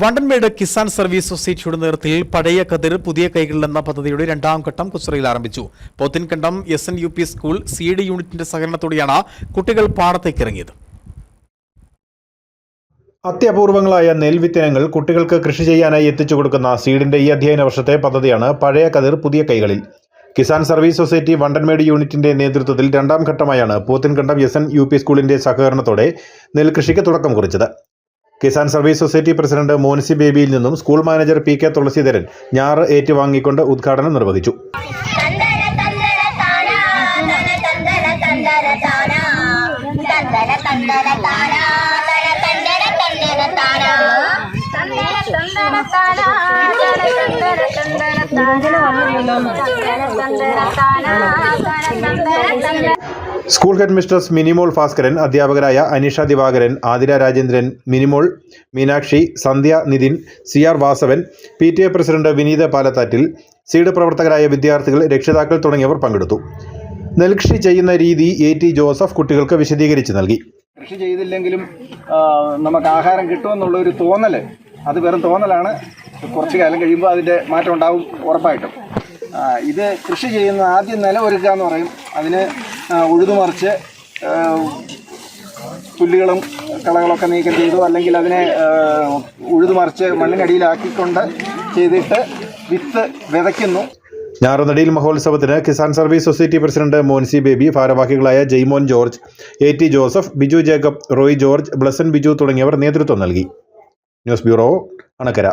Vandanmedu Kisan service സൊസൈറ്റിയുടെ നേതൃത്വത്തിൽ പഴയ കതിർ പുതിയ കൈകൾ എന്ന പദ്ധതിയുടെ രണ്ടാം ഘട്ടം കുസ്രയിൽ ആരംഭിച്ചു. Pothinkandam S N U P school C D യൂണിറ്റിന്റെ സഹകരണത്തോടെയാണ് കുട്ടികൾ പാടത്തേക്ക് ഇറങ്ങിയത്. അത്യപൂർവങ്ങളായ നെൽവിത്തിനങ്ങൾ കുട്ടികൾക്ക് കൃഷി ചെയ്യാനായി എത്തിച്ചു കൊടുക്കുന്ന സീഡിന്റെ ഈ അധ്യയന വർഷത്തെ പദ്ധതിയാണ് പഴയ കതിർ പുതിയ കൈകളിൽ. കിസാൻ സർവീസ് സൊസൈറ്റി വണ്ടൻമേട് യൂണിറ്റിന്റെ നേതൃത്വത്തിൽ രണ്ടാം ഘട്ടമായാണ് Pothinkandam S N U P സ്കൂളിന്റെ സഹകരണത്തോടെ നെൽകൃഷിക്ക് തുടക്കം കുറിച്ചത്. Kisan service society president Monsy ബേബിയിൽ നിന്നും school manager P K Thulasidharan ഞാറ് ഏറ്റുവാങ്ങിക്കൊണ്ട് ഉദ്ഘാടനം നിർവഹിച്ചു. സ്കൂൾ ഹെഡ് മിനിമോൾ ഭാസ്കരൻ അധ്യാപകരായ Anisha Divakaran Athira Rajendran Minimol Meenakshi Sandhya Nithin C R Vasavan P T A president Vineetha Palathattil seed പ്രവർത്തകരായ വിദ്യാർത്ഥികൾ രക്ഷിതാക്കൾ തുടങ്ങിയവർ പങ്കെടുത്തു. നെൽകൃഷി ചെയ്യുന്ന രീതി എ ടി ജോസഫ് കുട്ടികൾക്ക് വിശദീകരിച്ച് നൽകി. കൃഷി ചെയ്തില്ലെങ്കിലും നമുക്ക് ആഹാരം കിട്ടുമെന്നുള്ള ഒരു തോന്നൽ അത് വെറും തോന്നലാണ്. കുറച്ച് കാലം കഴിയുമ്പോൾ അതിന്റെ മാറ്റം ഉണ്ടാവും ഉറപ്പായിട്ടും. ഇത് കൃഷി ചെയ്യുന്ന ആദ്യം നില ഒരുക്കുക എന്ന് പറയും. അതിന് ഉഴുതുമറിച്ച് പുല്ലുകളും കളകളൊക്കെ നീക്കം ചെയ്തു. അല്ലെങ്കിൽ അതിനെ ഉഴുതുമറിച്ച് മണ്ണിനടിയിലാക്കിക്കൊണ്ട് ചെയ്തിട്ട് വിത്ത് വിതയ്ക്കുന്നു. ഞാറുനടിയിൽ മഹോത്സവത്തിന് Kisan service society president Monsy Baby ഭാരവാഹികളായ Jaimon George A T Joseph Biju Jacob Roy George Blesson Biju തുടങ്ങിയവർ നേതൃത്വം നൽകി. News bureau Anakkara.